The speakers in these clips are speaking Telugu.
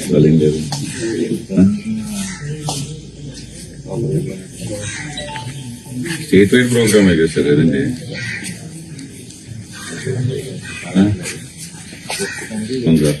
స్వెల్లింగ్ లేదు స్టేట్ వైడ్ ప్రోగ్రామ్ కదా సార్ అవును sir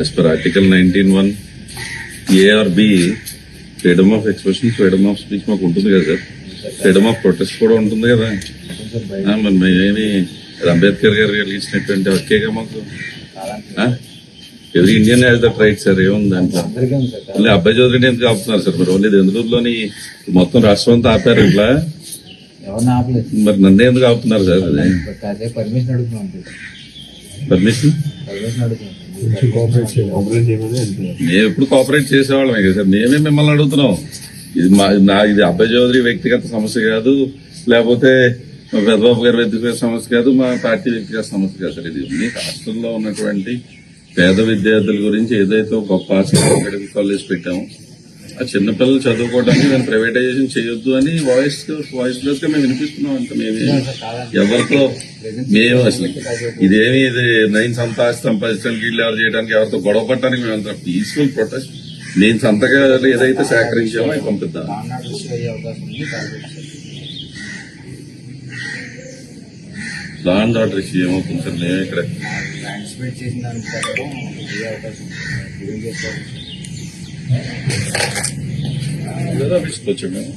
as per article nineteen one AR B freedom of expression freedom of speech మాకు ఉంటుంది కదా సార్. ఫ్రీడమ్ ఆఫ్ ప్రొటెస్ట్ కూడా ఉంటుంది కదా. మేమేమి అంబేద్కర్ గారు కలిగించినటువంటి హక్కేగా మాకు? ఎవరి ఇండియన్ దట్ రైట్ సార్ ఏముంది దాంట్లో ఓన్లీ అబ్బాయి చౌదరిని ఎందుకు ఆపుతున్నారు సార్ మరి ఓన్లీ దెందులూరులోని మొత్తం రాష్ట్రం అంతా ఆపారు ఇట్లా? మరి నన్నే ఎందుకు ఆపుతున్నారు సార్ అదే? పర్మిషన్ అడుగుతున్నాం మేము ఎప్పుడు కోఆపరేట్ చేసేవాళ్ళమే కదా సార్ మేమే మిమ్మల్ని అడుగుతున్నాం. ఇది మా నా ఇది అబ్బాయి చౌదరి వ్యక్తిగత సమస్య కాదు. లేకపోతే మా పెద్దబాబు గారి వ్యక్తిగత సమస్య కాదు మా పార్టీ వ్యక్తిగత సమస్య కాదు సార్. ఇది మీ రాష్ట్రంలో ఉన్నటువంటి పేద విద్యార్థుల గురించి ఏదైతే గొప్ప మెడికల్ కాలేజ్ పెట్టాము ఆ చిన్నపిల్లలు చదువుకోవడానికి దాన్ని ప్రైవేటైజేషన్ చేయొద్దు అని వాయిస్ వాయిస్ లెస్గా మేము వినిపిస్తున్నాం అంత మేమే ఎవరితో మేము అసలు ఇదేమి ఇది నైన్ సంపాది సంపాదించడానికి వీళ్ళు ఎవరు చేయడానికి ఎవరితో గొడవ పట్టడానికి మేము అంత పీస్ఫుల్ ప్రొటెస్ట్ నేను సంతగా ఏదైతే సేకరించామో అవి పంపిద్దాం. కాకినాడ ఇష్యూ అయ్యే అవకాశం ఉంది కాబట్టి లా అండ్ ఆర్డర్ ఇష్యూ ఏమవుతుంది సార్? మేము ఇక్కడ యాంటిసిపేట్ చేసిన దానికి ప్రకారం అయ్యే అవకాశం ఉంది ఏం చేస్తారు ఏదో ఆఫీస్కి వచ్చాం మేము.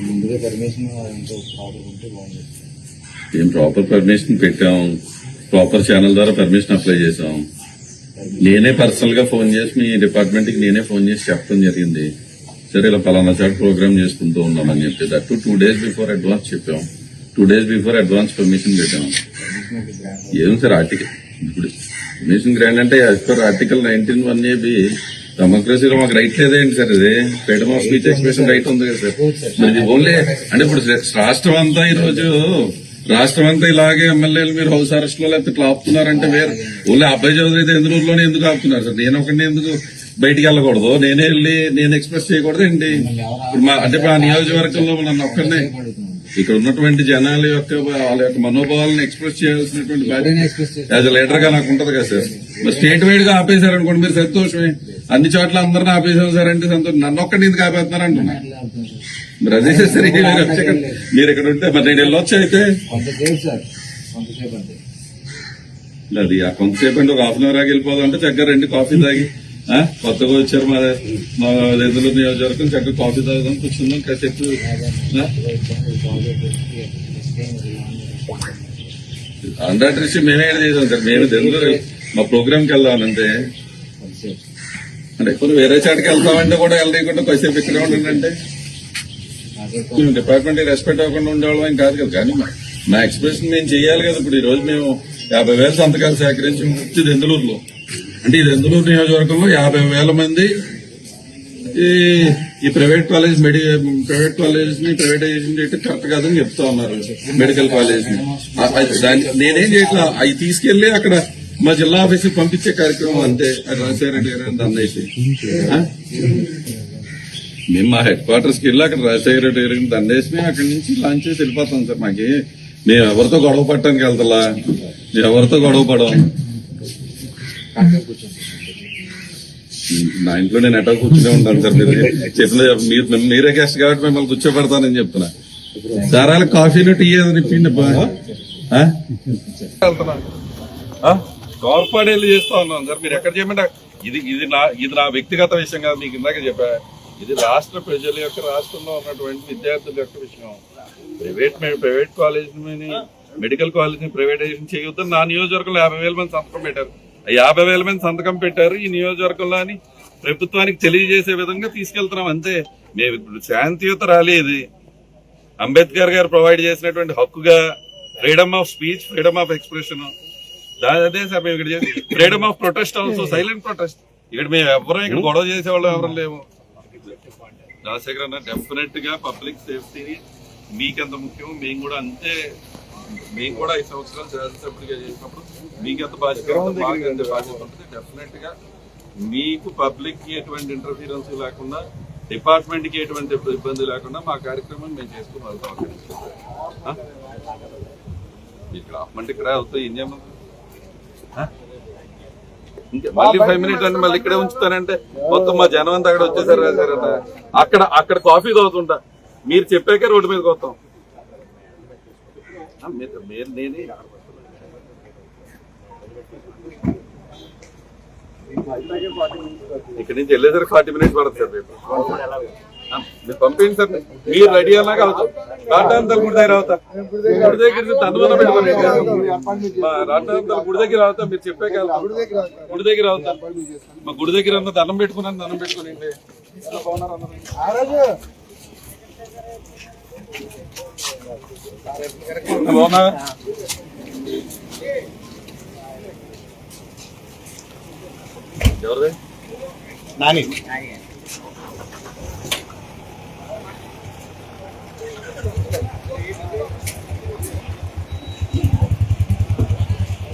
ముందుగా పర్మిషన్ ఎంతో ప్రాబ్లం ఉంటే బాగుంది ఏం ప్రాపర్ పర్మిషన్ పెట్టాం. ప్రాపర్ ఛానల్ ద్వారా పర్మిషన్ అప్లై చేసాం నేనే పర్సనల్గా ఫోన్ చేసి మీ డిపార్ట్మెంట్కి నేనే ఫోన్ చేసి చెప్పడం జరిగింది. సరే ఇలా పలానా చాట్ ప్రోగ్రామ్ చేసుకుంటూ ఉన్నామని చెప్పి that two days before advance చెప్పాం. Two days before advance permission పెట్టాం. ఏం సార్ ఆర్టికల్ ఇప్పుడు పర్మిషన్ గ్రాండ్ అంటే as per article nineteen one AB డెమోక్రసీలో మాకు రైట్ లేదేంటి సార్ ఇది? Freedom of speech expression right ఉంది కదా సార్. ఇది ఓన్లీ అంటే ఇప్పుడు రాష్ట్రం అంతా ఈ రోజు రాష్ట్రం అంతా ఇలాగే ఎమ్మెల్యేలు మీరు హౌస్ అరెస్ట్లో లేకపోతే ఇట్లా ఆపుతున్నారంటే వేరు. ఓన్లీ అబ్బాయి చౌదరి అయితే ఎందులోనే ఎందుకు ఆపుతున్నారు సార్? నేను ఒకటి ఎందుకు బయటికి వెళ్ళకూడదు? నేనే వెళ్ళి నేను ఎక్స్ప్రెస్ చేయకూడదు ఏంటి? ఇప్పుడు మా అంటే మా నియోజకవర్గంలో నన్ను ఒక్కరినే అడుగుతున్నాం ఇక్కడ ఉన్నటువంటి జనాల యొక్క వాళ్ళ యొక్క మనోభావాలను ఎక్స్ప్రెస్ చేయాల్సినటువంటి బాధ్యత యాజ్ లీడర్గా నాకు ఉంటది కదా సార్. మరి స్టేట్ వైడ్గా ఆపేశారు అనుకోండి మీరు సంతోషమే. అన్ని చోట్ల అందరిని ఆపేసాం సార్ అంటే సంతోషం. నన్ను ఒక్కడిని ఎందుకు ఆపేస్తున్నారు అంటున్నా. మరి అదే సరే మీరు ఇక్కడ ఉంటే మరి నేను వెళ్ళొచ్చు అయితే? కొంతసేపు సార్ కొంతసేపు అంతే. అది ఆ కొంతసేపు అంటే ఒక హాఫ్ అన్ అవర్ ఆగి వెళ్ళిపోదాం అంటే చక్కగా రెండు కాఫీ తాగి కొత్తగా వచ్చారు మా మా ఎదురు నియోజకవర్గం చక్కగా కాఫీ తాగుదాం కూర్చుందాం కాసేపు ఆ? హండ్రెడ్ రిసీవ్ మేమే చేసాం సార్. మేము ఎందుకు మా ప్రోగ్రామ్కి వెళ్దామంటే అంటే ఇప్పుడు వేరే చాటుకి వెళ్తామంటే కూడా వెళ్ళకుండా కొద్దిసేపు ఇక్కడ ఉండండి మేము డిపార్ట్మెంట్ రెస్పెక్ట్ అవ్వకుండా ఉండేవాళ్ళం ఏం కాదు కదా. కానీ నా ఎక్స్ప్రెషన్ నేను చేయాలి కదా. ఇప్పుడు ఈ రోజు మేము యాభై వేల సంతకాలు సేకరించి ఇది ఎందులూరులో? అంటే ఇది ఎందులూరు నియోజకవర్గంలో యాభై వేల మంది ఈ ఈ ప్రైవేట్ కాలేజ్ మెడి ప్రైవేట్ కాలేజ్ని ప్రైవేటైజేషన్ చేయటం కరెక్ట్ కాదని చెప్తా ఉన్నారు మెడికల్ కాలేజ్ని నేనేం చేయట్లా? అవి తీసుకెళ్ళి అక్కడ మా జిల్లా ఆఫీస్ పంపించే కార్యక్రమం అంతే. అది రాజశేఖర రెడ్డి గారు అందైతే మేము మా హెడ్ క్వార్టర్స్కి వెళ్ళి అక్కడ రాజశేఖర రెడ్డి గారికి దండేసి మేము అక్కడి నుంచి లాంచ్ చేసి వెళ్ళిపోతాం సార్ మాకి. మేము ఎవరితో గొడవ పట్టడానికి వెళ్తలా? మేము ఎవరితో గొడవ పడం నా ఇంట్లో నేను ఎటో కూర్చునే ఉంటాను సార్. మీరు చెప్పిన మీరు మీరే గెస్ట్ కాబట్టి మిమ్మల్ని కూర్చోబెడతానని చెప్తున్నా. సారాలు కాఫీలు టీ అనిపించింది ఇప్పిండి కార్పొరేట్ వెళ్ళి చేస్తా ఉన్నాను సార్. మీరు ఎక్కడ చెప్పండి ఇది ఇది నా ఇది నా వ్యక్తిగత విషయం కాదు మీకు ఇందాక చెప్పా. ఇది రాష్ట్ర ప్రజల యొక్క రాష్ట్రంలో ఉన్నటువంటి విద్యార్థుల యొక్క విషయం. ప్రైవేట్ ప్రైవేట్ కాలేజీని మెడికల్ కాలేజీని ప్రైవేటైజేషన్ చేయొద్దని నా నియోజకవర్గంలో యాభై వేల మంది సంతకం పెట్టారు. ఆ యాభై వేల మంది సంతకం పెట్టారు. ఈ నియోజకవర్గంలో అని ప్రభుత్వానికి తెలియజేసే విధంగా తీసుకెళ్తున్నాం. అంతే. మేము ఇప్పుడు శాంతియుత ర్యాలీ ఇది అంబేద్కర్ గారు ప్రొవైడ్ చేసినటువంటి హక్కుగా freedom of speech freedom of expression. దాని అదే సార్ మేము ఇక్కడ freedom of protest also silent protest. ఇక్కడ మేము ఎవరం ఇక్కడ గొడవ చేసేవాళ్ళం ఎవరు లేము రాజశేఖర్ అన్న డెఫినెట్గా పబ్లిక్ సేఫ్టీ మీకెంత ముఖ్యం మేము కూడా అంతే మేము కూడా ఐదు సంవత్సరాలు శాసనసభ్యుడిగా చేసినప్పుడు మీకు ఎంత బాధ్యత ఉంటుందో మాకు అంతే బాధ్యత ఉంటుంది డెఫినెట్గా మీకు పబ్లిక్కి ఎటువంటి ఇంటర్ఫీరెన్స్ లేకుండా డిపార్ట్మెంట్కి ఎటువంటి ఇబ్బంది లేకుండా మా కార్యక్రమం మేము చేసుకుని వెళ్తాం? ఇక్కడ ఇక్కడ అవుతాయి ఏం? ఇంకా మళ్ళీ ఫైవ్ మినిట్స్ అంటే మళ్ళీ ఇక్కడే ఉంచుతానంటే మొత్తం మా జనం అంతా అక్కడ వచ్చేసారు సార్. అక్కడ అక్కడ కాఫీ తాగుతుంటా. మీరు చెప్పాకే రోడ్డు మీదకి వస్తాం. మీరు నేనే ఇక్కడ నుంచి వెళ్ళేసరికి ఫార్టీ మినిట్స్ పడుతుంది సార్. రేపు మీరు పంపించండి. సార్ మీరు రెడీ అన్నాక రాటాంతలు గుడి దగ్గర అవుతా. గుడి దగ్గర నుంచి దండవన పెట్టుకోండి రాటాంతలు గుడి దగ్గర అవుతా. మీరు చెప్పాక వెళ్తాం. గుడి దగ్గర అవుతా. మా గుడి దగ్గర ఉన్న దండం పెట్టుకున్నాను దండం పెట్టుకుని బాగున్నా ఎవరిది? నాని.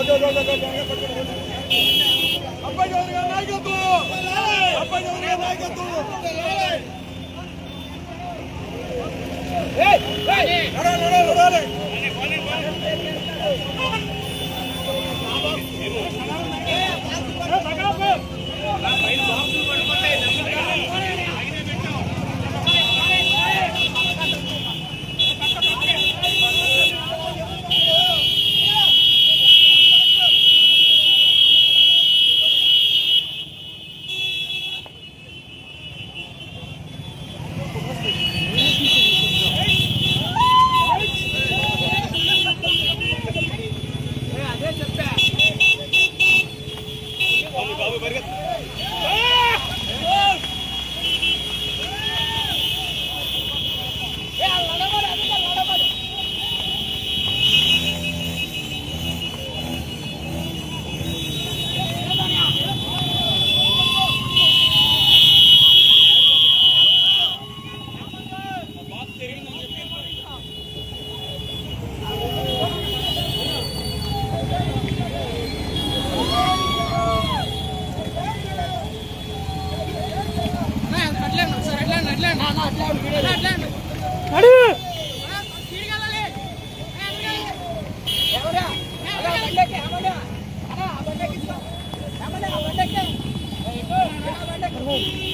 జగన్ జై జగన్ খুব